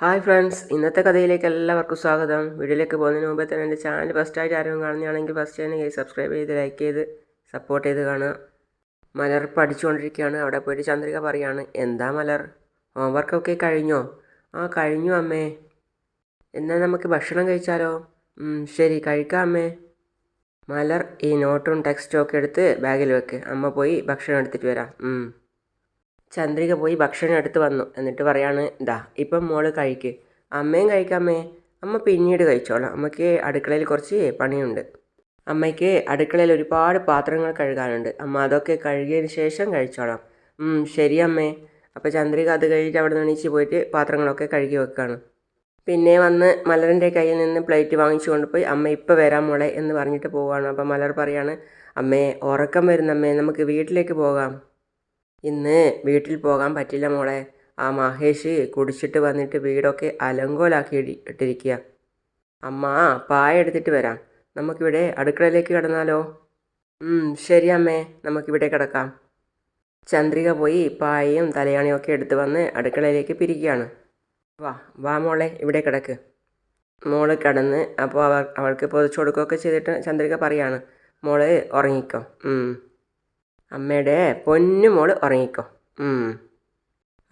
Hi friends ഇന്നത്തെ കഥയിലേക്ക് എല്ലാവർക്കും സ്വാഗതം. വീഡിയോയിലേക്ക് പോകുന്നതിന് മുമ്പേ തന്നെ എന്റെ ചാനൽ ഫസ്റ്റായിട്ട് ആരും കാണുന്നതാണെങ്കിൽ ഫസ്റ്റ് തന്നെ സബ്സ്ക്രൈബ് ചെയ്ത് ലൈക്ക് ചെയ്ത് സപ്പോർട്ട് ചെയ്ത് കാണുക. മലർ പഠിച്ചുകൊണ്ടിരിക്കുകയാണ്. അവിടെ പോയിട്ട് ചന്ദ്രിക പറയാണ് എന്താ മലർ? ഹോംവർക്കൊക്കെ കഴിഞ്ഞോ? ആ കഴിഞ്ഞു അമ്മേ. എന്നാൽ നമുക്ക് ഭക്ഷണം കഴിച്ചാലോ? ശരി കഴിക്കാം അമ്മേ. മലർ ഈ നോട്ടും ടെക്സ്റ്റും ഒക്കെ എടുത്ത് ബാഗിൽ വെക്ക്. അമ്മ പോയി ഭക്ഷണം എടുത്തിട്ട് വരാം. ചന്ദ്രിക പോയി ഭക്ഷണം എടുത്ത് വന്നു. എന്നിട്ട് പറയാണ് ഇതാ ഇപ്പം മോൾ കഴിക്ക്. അമ്മയും കഴിക്കാമേ അമ്മ. പിന്നീട് കഴിച്ചോളാം. അമ്മയ്ക്ക് അടുക്കളയിൽ കുറച്ച് പണിയുണ്ട്. അമ്മയ്ക്ക് അടുക്കളയിൽ ഒരുപാട് പാത്രങ്ങൾ കഴുകാനുണ്ട്. അമ്മ അതൊക്കെ കഴുകിയതിന് ശേഷം കഴിച്ചോളാം. ശരി അമ്മേ. അപ്പോൾ ചന്ദ്രിക അത് കഴിഞ്ഞിട്ട് അവിടെ നിന്ന് എണീച്ച് പോയിട്ട് പാത്രങ്ങളൊക്കെ കഴുകി വെക്കുകയാണ് പിന്നെ വന്ന് മലറിന്റെ കയ്യിൽ നിന്ന് പ്ലേറ്റ് വാങ്ങിച്ചു കൊണ്ടുപോയി അമ്മ ഇപ്പോൾ വരാം മോളെ എന്ന് പറഞ്ഞിട്ട് പോവുകയാണ് അപ്പോൾ മലർ പറയാണ് അമ്മേ ഉറക്കം വരുന്നമ്മേ നമുക്ക് വീട്ടിലേക്ക് പോകാം. ഇന്ന് വീട്ടിൽ പോകാൻ പറ്റില്ല മോളെ. ആ മഹേഷ് കുടിച്ചിട്ട് വന്നിട്ട് വീടൊക്കെ അലങ്കോലാക്കി ഇടി- ഇട്ടിരിക്കുക അമ്മ പായ എടുത്തിട്ട് വരാം. നമുക്കിവിടെ അടുക്കളയിലേക്ക് കിടന്നാലോ? ശരി അമ്മേ. നമുക്കിവിടെ കിടക്കാം. ചന്ദ്രിക പോയി പായയും തലയാണിയും ഒക്കെ എടുത്ത് വന്ന് അടുക്കളയിലേക്ക് പിരിക്കുകയാണ് വാ വാ മോളെ ഇവിടെ കിടക്ക്. മോൾ കിടന്ന് അപ്പോൾ അവർ അവൾക്ക് പൊതിച്ചു കൊടുക്കുകയൊക്കെ ചെയ്തിട്ട് ചന്ദ്രിക പറയാണ്. മോൾ ഉറങ്ങിക്കോ. അമ്മയുടെ പൊന്നു മോൾ ഉറങ്ങിക്കോ.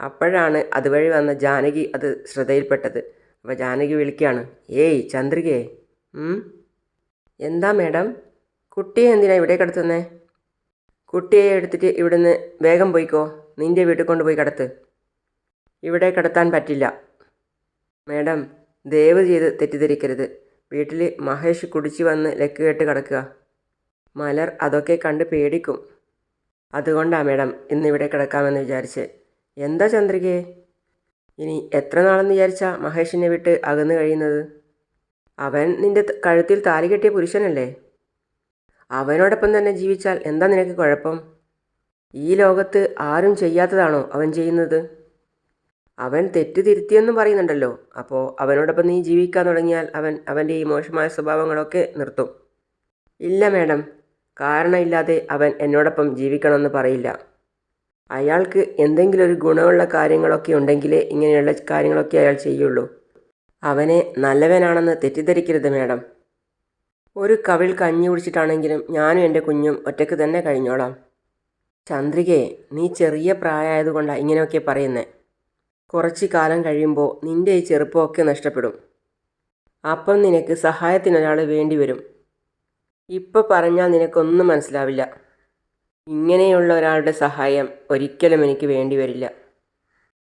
അപ്പോഴാണ് അതുവഴി വന്ന ജാനകി അത് ശ്രദ്ധയിൽപ്പെട്ടത്. അപ്പോൾ ജാനകി വിളിക്കുകയാണ് ഏയ് ചന്ദ്രികയെ. എന്താ മേഡം? കുട്ടിയെ എന്തിനാ ഇവിടെ കിടത്തുന്നേ? കുട്ടിയെ എടുത്തിട്ട് ഇവിടുന്ന് വേഗം പോയിക്കോ. നിന്റെ വീട്ടിൽ കൊണ്ടുപോയി കിടത്ത്. ഇവിടെ കിടത്താൻ പറ്റില്ല. മേഡം ദയവ് ചെയ്ത് തെറ്റിദ്ധരിക്കരുത്. വീട്ടിൽ മഹേഷ് കുടിച്ചു വന്ന് ലക്ക് കേട്ട് കിടക്കുക. മലർ അതൊക്കെ കണ്ട് പേടിക്കും. അതുകൊണ്ടാണ് മേഡം ഇന്നിവിടെ കിടക്കാമെന്ന് വിചാരിച്ച്. എന്താ ചന്ദ്രികയെ ഇനി എത്ര നാളെന്ന് വിചാരിച്ചാ മഹേഷിനെ വിട്ട് അകന്നു കഴിയുന്നത്? അവൻ നിന്റെ കഴുത്തിൽ താലി കെട്ടിയ പുരുഷനല്ലേ? അവനോടൊപ്പം തന്നെ ജീവിച്ചാൽ എന്താ നിനക്ക് കുഴപ്പം? ഈ ലോകത്ത് ആരും ചെയ്യാത്തതാണോ അവൻ ചെയ്യുന്നത്? അവൻ തെറ്റ് തിരുത്തിയെന്നും പറയുന്നുണ്ടല്ലോ. അപ്പോൾ അവനോടൊപ്പം നീ ജീവിക്കാൻ തുടങ്ങിയാൽ അവൻ അവന്റെ ഈ മോശമായ സ്വഭാവങ്ങളൊക്കെ നിർത്തും. ഇല്ല മേഡം. കാരണമില്ലാതെ അവൻ എന്നോടൊപ്പം ജീവിക്കണമെന്ന് പറയില്ല. അയാൾക്ക് എന്തെങ്കിലും ഒരു ഗുണമുള്ള കാര്യങ്ങളൊക്കെ ഉണ്ടെങ്കിലേ ഇങ്ങനെയുള്ള കാര്യങ്ങളൊക്കെ അയാൾ ചെയ്യുള്ളൂ. അവനെ നല്ലവനാണെന്ന് തെറ്റിദ്ധരിക്കരുത് മേഡം. ഒരു കവിൾ കഞ്ഞി കുടിച്ചിട്ടാണെങ്കിലും ഞാനും എന്റെ കുഞ്ഞും ഒറ്റയ്ക്ക് തന്നെ കഴിഞ്ഞോളാം. ചന്ദ്രികയെ നീ ചെറിയ പ്രായമായതുകൊണ്ടാണ് ഇങ്ങനെയൊക്കെ പറയുന്നത് കുറച്ച് കാലം കഴിയുമ്പോൾ നിന്റെ ഈ ചെറുപ്പമൊക്കെ നഷ്ടപ്പെടും. അപ്പം നിനക്ക് സഹായത്തിനൊരാൾ വേണ്ടി വരും ഇപ്പോൾ പറഞ്ഞാൽ നിനക്കൊന്നും മനസ്സിലാവില്ല. ഇങ്ങനെയുള്ള ഒരാളുടെ സഹായം ഒരിക്കലും എനിക്ക് വേണ്ടി വരില്ല.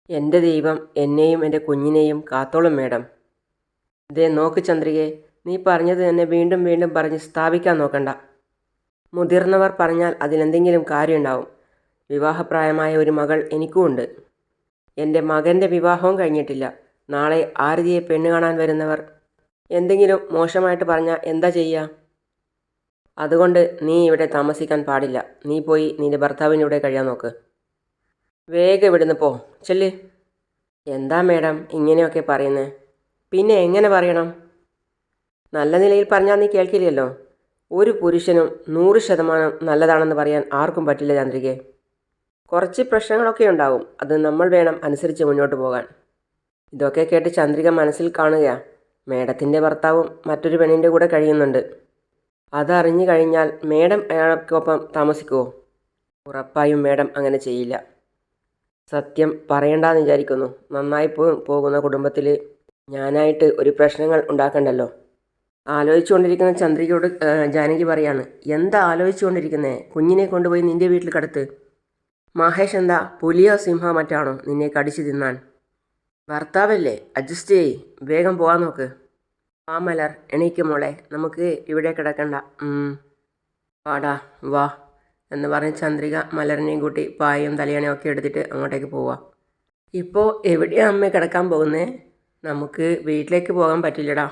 എന്റെ ദൈവം എന്നെയും എന്റെ കുഞ്ഞിനെയും കാത്തോളും മേഡം. ദേ നോക്ക് ചന്ദ്രികയെ നീ പറഞ്ഞത് തന്നെ വീണ്ടും വീണ്ടും പറഞ്ഞ് സ്ഥാപിക്കാൻ നോക്കണ്ട. മുതിർന്നവർ പറഞ്ഞാൽ അതിലെന്തെങ്കിലും കാര്യമുണ്ടാവും. വിവാഹപ്രായമായ ഒരു മകൾ എനിക്കുമുണ്ട്. എന്റെ മകന്റെ വിവാഹവും കഴിഞ്ഞിട്ടില്ല. നാളെ ആരതിയെ പെണ്ണ് കാണാൻ വരുന്നവർ. എന്തെങ്കിലും മോശമായിട്ട് പറഞ്ഞാൽ എന്താ ചെയ്യുക അതുകൊണ്ട് നീ ഇവിടെ താമസിക്കാൻ പാടില്ല. നീ പോയി നിന്റെ ഭർത്താവിന്റെ കൂടെ കഴിയാൻ നോക്ക്. വേഗം ഇവിടുന്ന് പോ. ചെല്ല്. എന്താ മേഡം ഇങ്ങനെയൊക്കെ പറയുന്നത് പിന്നെ എങ്ങനെ പറയണം? നല്ല നിലയിൽ പറഞ്ഞാൽ നീ കേൾക്കില്ലല്ലോ. ഒരു പുരുഷനും നൂറ് ശതമാനം നല്ലതാണെന്ന് പറയാൻ ആർക്കും പറ്റില്ല ചന്ദ്രികെ. കുറച്ച് പ്രശ്നങ്ങളൊക്കെ ഉണ്ടാകും. അത് നമ്മൾ വേണം അനുസരിച്ച് മുന്നോട്ട് പോകാൻ. ഇതൊക്കെ കേട്ട് ചന്ദ്രിക മനസ്സിൽ കാണുകയാണ് മേഡത്തിന്റെ ഭർത്താവും മറ്റൊരു പെണ്ണിന്റെ കൂടെ കഴിയുന്നുണ്ട്. അതറിഞ്ഞു കഴിഞ്ഞാൽ മേഡം അയാൾക്കൊപ്പം താമസിക്കുമോ ഉറപ്പായും മേഡം അങ്ങനെ ചെയ്യില്ല. സത്യം പറയണ്ടെന്ന് വിചാരിക്കുന്നു. നന്നായി പോകുന്ന കുടുംബത്തിൽ ഞാനായിട്ട് ഒരു പ്രശ്നങ്ങൾ ഉണ്ടാക്കണ്ടല്ലോ? ആലോചിച്ചുകൊണ്ടിരിക്കുന്ന ചന്ദ്രികയോട് ജാനകി പറയാണ് എന്താ ആലോചിച്ചുകൊണ്ടിരിക്കുന്നേ? കുഞ്ഞിനെ കൊണ്ടുപോയി നിന്റെ വീട്ടിൽ കടത്ത്. മഹേഷ് എന്താ പുലിയോ സിംഹമറ്റാണോ നിന്നെ കടിച്ചു തിന്നാൻ? ഭർത്താവല്ലേ അഡ്ജസ്റ്റ് ചെയ്യ്. വേഗം പോകാൻ നോക്ക്. ആ മലർ മോളെ. നമുക്ക് ഇവിടെ കിടക്കണ്ട. വാടാ വാ എന്ന് പറഞ്ഞ് ചന്ദ്രിക മലറിനെയും കൂട്ടി പായയും തലയണയും ഒക്കെ എടുത്തിട്ട് അങ്ങോട്ടേക്ക് പോവാം. ഇപ്പോൾ എവിടെയാണ് അമ്മ കിടക്കാൻ പോകുന്നേ? നമുക്ക് വീട്ടിലേക്ക് പോകാൻ പറ്റില്ലടാ.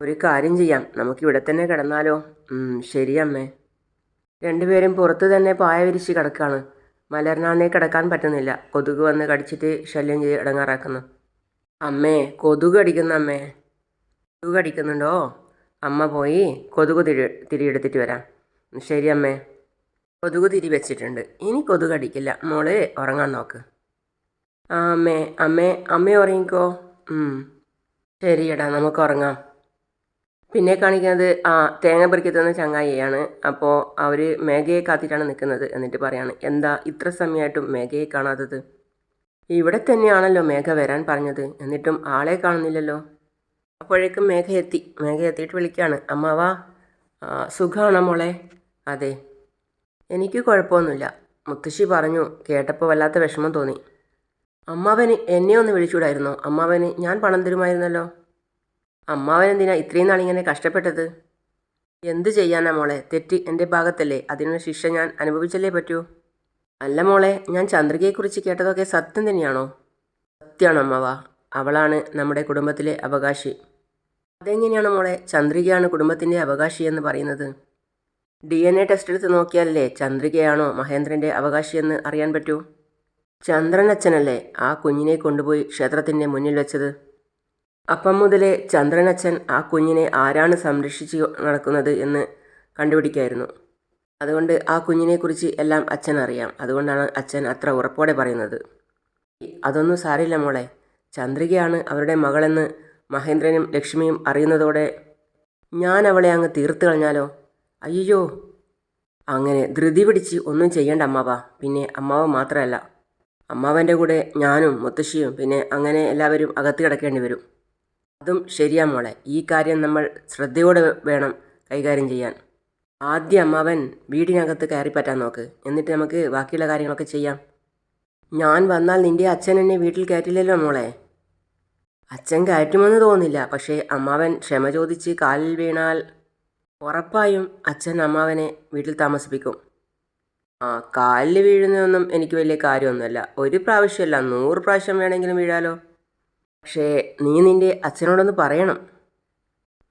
ഒരു കാര്യം ചെയ്യാം. നമുക്ക് ഇവിടെ തന്നെ കിടന്നാലോ? ശരി അമ്മേ. രണ്ടുപേരും പുറത്ത് തന്നെ പായ വിരിച്ച് കിടക്കാണ്. മലറിനാണെ കിടക്കാൻ പറ്റുന്നില്ല. കൊതുക് വന്ന് കടിച്ചിട്ട് ശല്യം ചെയ്ത് ഇടങ്ങാറാക്കുന്നു. അമ്മേ കൊതുക് അടിക്കുന്ന അമ്മേ. കൊതുക് കടിക്കുന്നുണ്ടോ? അമ്മ പോയി കൊതുക് തിരി തിരിയെടുത്തിട്ട് വരാം. ശരി അമ്മേ. കൊതുക് തിരി വെച്ചിട്ടുണ്ട്. ഇനി കൊതുക് അടിക്കില്ല മോൾ ഉറങ്ങാൻ നോക്ക്. ആ അമ്മേ അമ്മേ അമ്മ ഉറങ്ങിക്കോ. ശരിയെടാ നമുക്ക് ഉറങ്ങാം. പിന്നെ കാണിക്കുന്നത് ആ തേങ്ങ പെറുക്കി ചങ്ങായിയാണ്. അപ്പോൾ അവർ മേഘയെ കാത്തിട്ടാണ് നിൽക്കുന്നത് എന്നിട്ട് പറയാണ് എന്താ ഇത്ര സമയമായിട്ടും മേഘയെ കാണാത്തത്? ഇവിടെ തന്നെയാണല്ലോ മേഘ വരാൻ പറഞ്ഞത്. എന്നിട്ടും ആളെ കാണുന്നില്ലല്ലോ. അപ്പോഴേക്കും മേഘ എത്തി മേഘ എത്തിയിട്ട് വിളിക്കുകയാണ് അമ്മാവാ ആ, സുഖാണോ മോളെ? അതെ. എനിക്ക് കുഴപ്പമൊന്നുമില്ല. മുത്തശ്ശി പറഞ്ഞു. കേട്ടപ്പോൾ വല്ലാത്ത വിഷമം തോന്നി. അമ്മാവന് എന്നെ ഒന്ന് വിളിച്ചൂടായിരുന്നോ? അമ്മാവന് ഞാൻ പണം തരുമായിരുന്നല്ലോ? അമ്മാവൻ എന്തിനാ ഇത്രയും നാളിങ്ങനെ കഷ്ടപ്പെട്ടത്? എന്ത് ചെയ്യാനാ മോളെ? തെറ്റ് എന്റെ ഭാഗത്തല്ലേ. അതിനുള്ള ശിക്ഷ ഞാൻ അനുഭവിച്ചല്ലേ പറ്റൂ? അല്ല മോളെ ഞാൻ ചന്ദ്രികയെക്കുറിച്ച് കേട്ടതൊക്കെ സത്യം തന്നെയാണോ? സത്യമാണ് അമ്മാവ അവളാണ് നമ്മുടെ കുടുംബത്തിലെ അവകാശി. അതെങ്ങനെയാണ് മോളെ? ചന്ദ്രികയാണ് കുടുംബത്തിന്റെ അവകാശി എന്ന് പറയുന്നത്? ഡി എൻ എ ടെസ്റ്റ് എടുത്ത് നോക്കിയാലല്ലേ ചന്ദ്രികയാണോ മഹേന്ദ്രന്റെ അവകാശിയെന്ന് അറിയാൻ പറ്റൂ? ചന്ദ്രനച്ഛനല്ലേ ആ കുഞ്ഞിനെ കൊണ്ടുപോയി ക്ഷേത്രത്തിന്റെ മുന്നിൽ വെച്ചത്? അപ്പം മുതലേ ചന്ദ്രനച്ഛൻ ആ കുഞ്ഞിനെ ആരാണ് സംരക്ഷിച്ച് നടക്കുന്നത് എന്ന് കണ്ടുപിടിക്കായിരുന്നു. അതുകൊണ്ട് ആ കുഞ്ഞിനെക്കുറിച്ച് എല്ലാം അച്ഛൻ അറിയാം അതുകൊണ്ടാണ് അച്ഛൻ അത്ര ഉറപ്പോടെ പറയുന്നത്. അതൊന്നും സാരില്ല മോളെ. ചന്ദ്രികയാണ് അവരുടെ മകളെന്ന് മഹേന്ദ്രനും ലക്ഷ്മിയും അറിയുന്നതോടെ ഞാൻ അവളെ അങ്ങ് തീർത്ത് കളഞ്ഞാലോ? അയ്യോ അങ്ങനെ ധൃതി പിടിച്ച് ഒന്നും ചെയ്യേണ്ട അമ്മാവ. പിന്നെ അമ്മാവ മാത്രമല്ല. അമ്മാവന്റെ കൂടെ ഞാനും മുത്തശ്ശിയും പിന്നെ അങ്ങനെ എല്ലാവരും അകത്ത് കിടക്കേണ്ടി വരും. അതും ശരിയാ മോളെ. ഈ കാര്യം നമ്മൾ ശ്രദ്ധയോടെ വേണം കൈകാര്യം ചെയ്യാൻ. ആദ്യം അമ്മാവൻ വീടിനകത്ത് കയറി പറ്റാൻ നോക്ക്. എന്നിട്ട് നമുക്ക് ബാക്കിയുള്ള കാര്യങ്ങളൊക്കെ ചെയ്യാം. ഞാൻ വന്നാൽ നിന്റെ അച്ഛൻ എന്നെ വീട്ടിൽ കയറ്റില്ലല്ലോ മോളെ. അച്ഛൻ കയറ്റുമെന്ന് തോന്നില്ല. പക്ഷേ അമ്മാവൻ ക്ഷമ ചോദിച്ച് കാലിൽ വീണാൽ ഉറപ്പായും അച്ഛൻ അമ്മാവനെ വീട്ടിൽ താമസിപ്പിക്കും. ആ കാലിൽ വീഴുന്നതൊന്നും എനിക്ക് വലിയ കാര്യമൊന്നുമല്ല. ഒരു പ്രാവശ്യമല്ല നൂറ് പ്രാവശ്യം വേണമെങ്കിലും വീഴാലോ? പക്ഷേ നീ നിന്റെ അച്ഛനോടൊന്ന് പറയണം.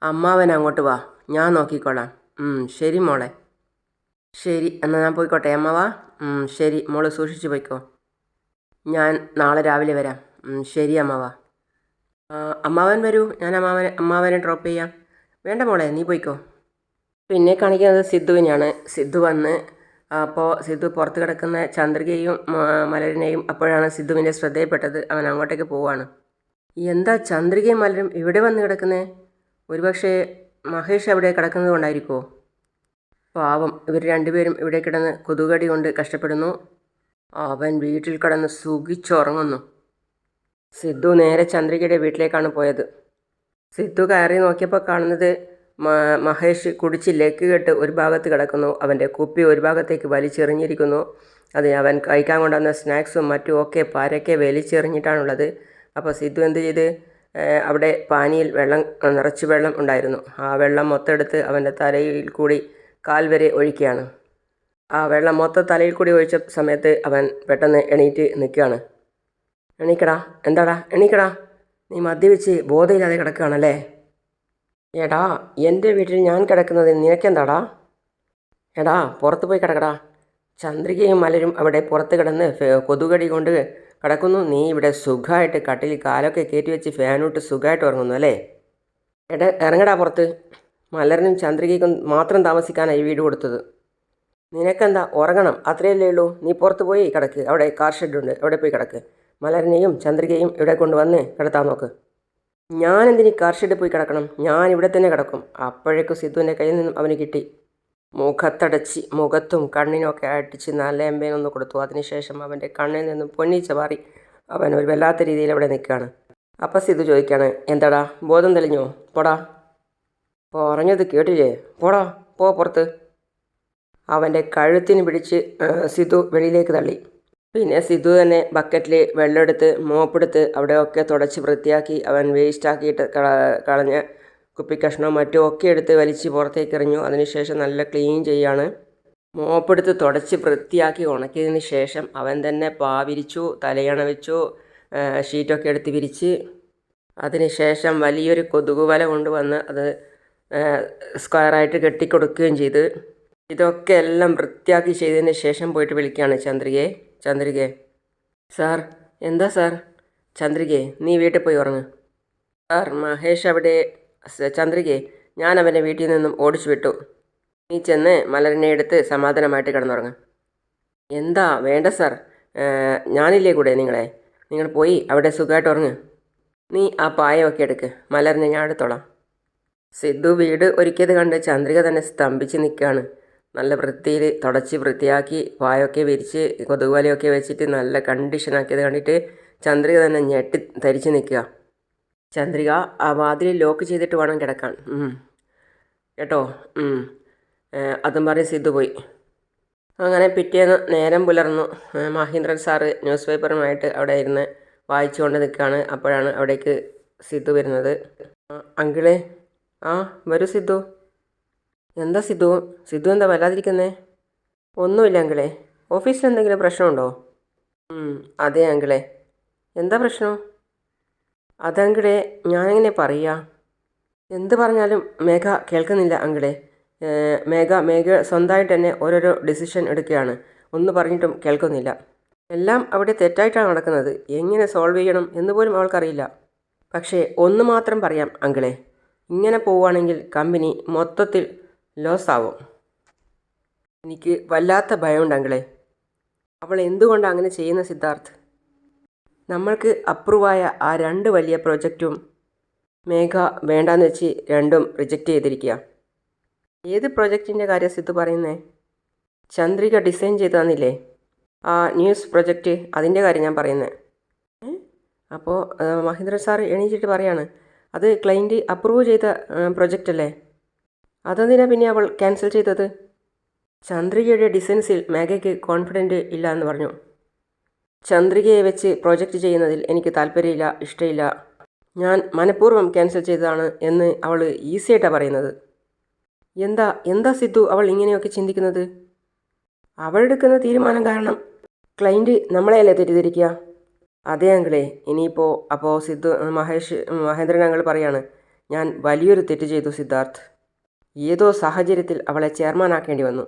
അമ്മാവൻ അങ്ങോട്ട് വാ ഞാൻ നോക്കിക്കോളാം. ശരി മോളെ. ശരി എന്നാൽ ഞാൻ പോയിക്കോട്ടെ അമ്മാവാ. വാ ശരി മോൾ സൂക്ഷിച്ചു പോയിക്കോ. ഞാൻ നാളെ രാവിലെ വരാം. ശരി അമ്മാവാ. ആ, അമ്മാവൻ വരൂ. ഞാൻ അമ്മാവനെ അമ്മാവനെ ഡ്രോപ്പ് ചെയ്യാം. വേണ്ട മോളെ നീ പോയിക്കോ. പിന്നെ കാണിക്കുന്നത് സിദ്ധുവിനെയാണ്. സിദ്ധു വന്ന് അപ്പോൾ സിദ്ധു പുറത്ത് കിടക്കുന്ന ചന്ദ്രികയും മലരിനെയും അപ്പോഴാണ് സിദ്ധുവിന്റെ ശ്രദ്ധയിൽപ്പെട്ടത്. അവൻ അങ്ങോട്ടേക്ക് പോവാണ്. എന്താ ചന്ദ്രികയും മലരും ഇവിടെ വന്ന് കിടക്കുന്നത് ഒരുപക്ഷെ മഹേഷ് അവിടെ കിടക്കുന്നത് കൊണ്ടായിരിക്കുമോ പാവം ഇവർ രണ്ടുപേരും ഇവിടെ കിടന്ന് കൊതുകടി കൊണ്ട് കഷ്ടപ്പെടുന്നു. അവൻ വീട്ടിൽ കിടന്ന് സുഖിച്ചുറങ്ങുന്നു. സിദ്ധു നേരെ ചന്ദ്രികയുടെ വീട്ടിലേക്കാണ് പോയത്. സിദ്ധു കയറി നോക്കിയപ്പോൾ കാണുന്നത് മഹേഷ് കുടിച്ച് ലെക്ക് കെട്ട് ഒരു ഭാഗത്ത് കിടക്കുന്നു. അവന്റെ കുപ്പി ഒരു ഭാഗത്തേക്ക് വലിച്ചെറിഞ്ഞിരിക്കുന്നു. അത് അവൻ കഴിക്കാൻ കൊണ്ടുവന്ന സ്നാക്സും മറ്റും ഒക്കെ പരക്കെ വലിച്ചെറിഞ്ഞിട്ടാണുള്ളത്. അപ്പോൾ സിദ്ധു എന്ത് ചെയ്ത് അവിടെ പാനിയിൽ വെള്ളം നിറച്ച് വെള്ളം ഉണ്ടായിരുന്നു. ആ വെള്ളം മൊത്തം എടുത്ത് അവന്റെ തലയിൽ കൂടി കാൽ വരെ ഒഴിക്കുകയാണ്. ആ വെള്ളം മൊത്തം തലയിൽ കൂടി ഒഴിച്ച സമയത്ത് അവൻ പെട്ടെന്ന് എണീറ്റ് നിൽക്കുകയാണ്. എണീക്കടാ. എന്താടാ? എണീക്കടാ. നീ മദ്യപിച്ച് ബോധയില്ലാതെ കിടക്കുകയാണല്ലേ? എടാ എന്റെ വീട്ടിൽ ഞാൻ കിടക്കുന്നത് നിനക്കെന്താടാ? എടാ പുറത്ത് പോയി കിടക്കടാ. ചന്ദ്രികയും മലരും അവിടെ പുറത്ത് കിടന്ന് കൊതുകടി കൊണ്ട് കിടക്കുന്നു. നീ ഇവിടെ സുഖമായിട്ട് കട്ടിൽ കാലൊക്കെ കയറ്റി വെച്ച് ഫാനോട്ട് സുഖമായിട്ട് ഉറങ്ങുന്നു അല്ലേ? എടാ ഇറങ്ങടാ പുറത്ത്. മലറിനും ചന്ദ്രികയ്ക്കും മാത്രം താമസിക്കാനാണ് ഈ വീട് കൊടുത്തത്. നിനക്കെന്താ? ഉറങ്ങണം. അത്രയല്ലേ ഉള്ളൂ. നീ പുറത്ത് പോയി കിടക്ക്. അവിടെ കാർ ഷെഡുണ്ട് അവിടെ പോയി കിടക്ക്. മലരിനെയും ചന്ദ്രികയും ഇവിടെ കൊണ്ടുവന്ന് കിടത്താൻ നോക്ക്. ഞാൻ എന്തിനീ കാർ പോയി കിടക്കണം? ഞാൻ ഇവിടെ തന്നെ കിടക്കും. അപ്പോഴേക്കും സിദ്ധുവിന്റെ കയ്യിൽ നിന്നും അവന് കിട്ടി. മുഖത്തടച്ച് മുഖത്തും കണ്ണിനൊക്കെ അടിച്ച് നല്ല എമ്പേനൊന്ന് കൊടുത്തു. അതിനുശേഷം അവന്റെ കണ്ണിൽ നിന്നും പൊന്നിച്ച മാറി അവൻ ഒരു വല്ലാത്ത രീതിയിൽ അവിടെ നിൽക്കുകയാണ്. അപ്പം സിദ്ധു ചോദിക്കുകയാണ് എന്താടാ? ബോധം തെളിഞ്ഞോ? പോടാ. പറഞ്ഞത് കേട്ടില്ലേ? പോടാ പോ പുറത്ത്. അവന്റെ കഴുത്തിന് പിടിച്ച് സിദ്ധു വെളിയിലേക്ക് തള്ളി. പിന്നെ സിധു തന്നെ ബക്കറ്റിൽ വെള്ളമെടുത്ത് മോപ്പെടുത്ത് അവിടെയൊക്കെ തുടച്ച് വൃത്തിയാക്കി അവൻ വേസ്റ്റാക്കിയിട്ട് കള- കളഞ്ഞ കുപ്പിക്കഷ്ണവും മറ്റും ഒക്കെ എടുത്ത് വലിച്ച് പുറത്തേക്ക് എറിഞ്ഞു. അതിനുശേഷം നല്ല ക്ലീൻ ചെയ്യാണ്. മോപ്പെടുത്ത് തുടച്ച് വൃത്തിയാക്കി ഉണക്കിയതിന് ശേഷം അവൻ തന്നെ പാവിരിച്ചു തലയണ വെച്ചു ഷീറ്റൊക്കെ എടുത്ത് വിരിച്ച്. അതിനുശേഷം വലിയൊരു കൊതുക് വല കൊണ്ടുവന്ന് അത് സ്ക്വയറായിട്ട് കെട്ടിക്കൊടുക്കുകയും ചെയ്ത്. ഇതൊക്കെ എല്ലാം വൃത്തിയാക്കി ചെയ്തതിന് ശേഷം പോയിട്ട് വിളിക്കുകയാണ് ചന്ദ്രികയെ. ചന്ദ്രികയെ സാർ എന്താ സാർ? ചന്ദ്രികയെ നീ വീട്ടിൽ പോയി ഉറങ്ങ്. സാർ മഹേഷ് അവിടെ ചന്ദ്രികയെ ഞാൻ അവനെ വീട്ടിൽ നിന്നും ഓടിച്ചു വിട്ടു. നീ ചെന്ന് മലരിനെ എടുത്ത് സമാധാനമായിട്ട് കിടന്നുറങ്ങ്. എന്താ വേണ്ട സാർ. ഞാനില്ലേ കൂടെ നിങ്ങളെ? നിങ്ങൾ പോയി അവിടെ സുഖമായിട്ട് ഉറങ്ങ്. നീ ആ പായമൊക്കെ എടുക്ക്. മലറിനെ ഞാൻ എടുത്തോളാം. സിദ്ധു വീട് ഒരുക്കിയത് കണ്ട് ചന്ദ്രിക തന്നെ സ്തംഭിച്ച് നിൽക്കുകയാണ്. നല്ല വൃത്തിയിൽ തുടച്ച് വൃത്തിയാക്കി പായൊക്കെ വിരിച്ച് കൊതുകുവലയൊക്കെ വെച്ചിട്ട് നല്ല കണ്ടീഷനാക്കിയത് കണ്ടിട്ട് ചന്ദ്രിക തന്നെ ഞെട്ടി ധരിച്ച് നിൽക്കുക. ചന്ദ്രിക ആ വാതിൽ ലോക്ക് ചെയ്തിട്ട് വേണം കിടക്കാൻ. കേട്ടോ? അതും പറഞ്ഞ് സിദ്ധു പോയി. അങ്ങനെ പിറ്റേന്ന് നേരം പുലർന്നു. മഹീന്ദ്രൻ സാറ് ന്യൂസ് പേപ്പറുമായിട്ട് അവിടെ ഇരുന്ന് വായിച്ചുകൊണ്ട് നിൽക്കുകയാണ്. അപ്പോഴാണ് അവിടേക്ക് സിദ്ധു വരുന്നത്. അങ്കിളേ ആ വരൂ സിദ്ധു. എന്താ സിദ്ധു? സിദ്ധു എന്താ വല്ലാതിരിക്കുന്നേ? ഒന്നുമില്ല അങ്കിളേ. ഓഫീസിൽ എന്തെങ്കിലും പ്രശ്നമുണ്ടോ? അതെ അങ്കിളേ. എന്താ പ്രശ്നം? അതങ്കിളേ ഞാനെങ്ങനെ പറയുക എന്ത് പറഞ്ഞാലും മേഘ കേൾക്കുന്നില്ല അങ്കിളെ. മേഘ മേഘ സ്വന്തമായിട്ട് തന്നെ ഓരോരോ ഡിസിഷൻ എടുക്കുകയാണ്. ഒന്ന് പറഞ്ഞിട്ടും കേൾക്കുന്നില്ല. എല്ലാം അവിടെ തെറ്റായിട്ടാണ് നടക്കുന്നത്. എങ്ങനെ സോൾവ് ചെയ്യണം എന്ന് പോലും അവൾക്കറിയില്ല. പക്ഷേ ഒന്ന് മാത്രം പറയാം അങ്കിളെ. ഇങ്ങനെ പോവുകയാണെങ്കിൽ കമ്പനി മൊത്തത്തിൽ ലോസ് ആവും എനിക്ക് വല്ലാത്ത ഭയമുണ്ട് അങ്കിളെ. അവൾ എന്തുകൊണ്ടാണ് അങ്ങനെ ചെയ്യുന്ന സിദ്ധാർത്ഥ്? നമ്മൾക്ക് അപ്രൂവായ ആ രണ്ട് വലിയ പ്രോജക്റ്റും മേഘ വേണ്ടാന്ന് വെച്ച് രണ്ടും റിജക്റ്റ് ചെയ്തിരിക്കുക ഏത് പ്രൊജക്റ്റിന്റെ കാര്യം സിദ്ധു പറയുന്നേ? ചന്ദ്രിക ഡിസൈൻ ചെയ്തു തന്നില്ലേ ആ ന്യൂസ് പ്രൊജക്റ്റ് അതിന്റെ കാര്യം ഞാൻ പറയുന്നത് അപ്പോൾ മഹേന്ദ്ര സാർ എണീച്ചിട്ട് പറയാണ്. അത് ക്ലൈന്റ് അപ്രൂവ് ചെയ്ത പ്രൊജക്റ്റ് അല്ലേ? അതെന്തിനാ പിന്നെ അവൾ ക്യാൻസൽ ചെയ്തത്? ചന്ദ്രികയുടെ ഡിസൈൻസിൽ മേഘയ്ക്ക് കോൺഫിഡന്റ് ഇല്ല എന്ന് പറഞ്ഞു. ചന്ദ്രികയെ വെച്ച് പ്രോജക്റ്റ് ചെയ്യുന്നതിൽ എനിക്ക് താല്പര്യമില്ല ഇഷ്ടമില്ല. ഞാൻ മനഃപൂർവം ക്യാൻസൽ ചെയ്തതാണ് എന്ന് അവൾ ഈസിയായിട്ടാണ് പറയുന്നത്. എന്താ എന്താ സിദ്ധു അവൾ ഇങ്ങനെയൊക്കെ ചിന്തിക്കുന്നത്? അവളെടുക്കുന്ന തീരുമാനം കാരണം ക്ലൈന്റ് നമ്മളെയല്ലേ തെറ്റിദ്ധരിക്കുക? അതേ അങ്കിളേ ഇനിയിപ്പോൾ അപ്പോൾ സിദ്ധു മഹേഷ് മഹേന്ദ്രൻ അങ്കിൾ പറയാണ് ഞാൻ വലിയൊരു തെറ്റ് ചെയ്തു സിദ്ധാർത്ഥ്. ഏതോ സാഹചര്യത്തിൽ അവളെ ചെയർമാനാക്കേണ്ടി വന്നു.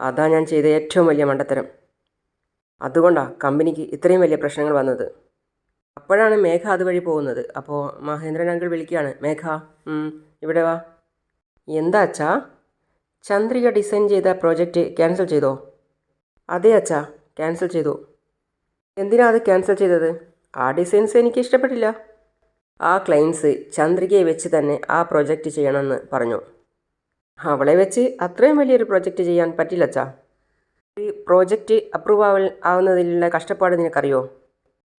അതാ ഞാൻ ചെയ്ത ഏറ്റവും വലിയ മണ്ടത്തരം. അതുകൊണ്ടാണ് കമ്പനിക്ക് ഇത്രയും വലിയ പ്രശ്നങ്ങൾ വന്നത്. അപ്പോഴാണ് മേഘ അതുവഴി പോകുന്നത്. അപ്പോൾ മഹേന്ദ്രൻ അങ്കിൾ വിളിക്കുകയാണ്. മേഘ ഇവിടെ വാ. എന്താ അച്ഛാ? ചന്ദ്രിക ഡിസൈൻ ചെയ്ത പ്രോജക്റ്റ് ക്യാൻസൽ ചെയ്തോ? അതെ അച്ഛാ ക്യാൻസൽ ചെയ്തു. എന്തിനാ അത് ക്യാൻസൽ ചെയ്തത്? ആ ഡിസൈൻസ് എനിക്ക് ഇഷ്ടപ്പെട്ടില്ല. ആ ക്ലയൻസ് ചന്ദ്രികയെ വെച്ച് തന്നെ ആ പ്രോജക്റ്റ് ചെയ്യണമെന്ന് പറഞ്ഞു. അവളെ വെച്ച് അത്രയും വലിയൊരു പ്രോജക്റ്റ് ചെയ്യാൻ പറ്റില്ല അച്ഛാ ഈ പ്രോജക്റ്റ് അപ്രൂവ് ആവൽ ആവുന്നതിലുള്ള കഷ്ടപ്പാട് നിനക്കറിയോ?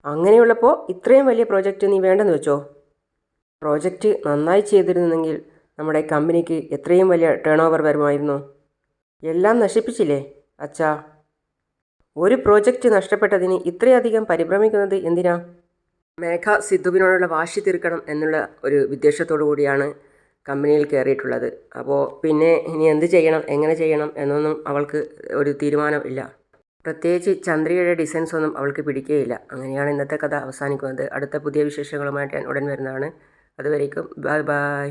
അങ്ങനെയുള്ളപ്പോൾ ഇത്രയും വലിയ പ്രോജക്റ്റ് നീ വേണ്ടെന്ന് വെച്ചോ? പ്രോജക്റ്റ് നന്നായി ചെയ്തിരുന്നെങ്കിൽ നമ്മുടെ കമ്പനിക്ക് എത്രയും വലിയ ടേൺ ഓവർ വരുമായിരുന്നു. എല്ലാം നശിപ്പിച്ചില്ലേ അച്ഛാ? ഒരു പ്രോജക്റ്റ് നഷ്ടപ്പെട്ടതിന് ഇത്രയധികം പരിഭ്രമിക്കുന്നത് എന്തിനാ? മേഘ സിദ്ധുവിനോടുള്ള വാശി തീർക്കണം എന്നുള്ള ഒരു വിദ്വേഷത്തോടു കൂടിയാണ് കമ്പനിയിൽ കയറിയിട്ടുള്ളത്. അപ്പോൾ പിന്നെ ഇനി എന്ത് ചെയ്യണം എങ്ങനെ ചെയ്യണം എന്നൊന്നും അവൾക്ക് ഒരു തീരുമാനം ഇല്ല. പ്രത്യേകിച്ച് ചന്ദ്രികയുടെ ഡിസൈൻസ് ഒന്നും അവൾക്ക് പിടിക്കുകയില്ല അങ്ങനെയാണ് ഇന്നത്തെ കഥ അവസാനിക്കുന്നത്. അടുത്ത പുതിയ വിശേഷങ്ങളുമായിട്ട് ഞാൻ ഉടൻ വരുന്നതാണ്. അതുവരേക്കും ബൈ ബൈ.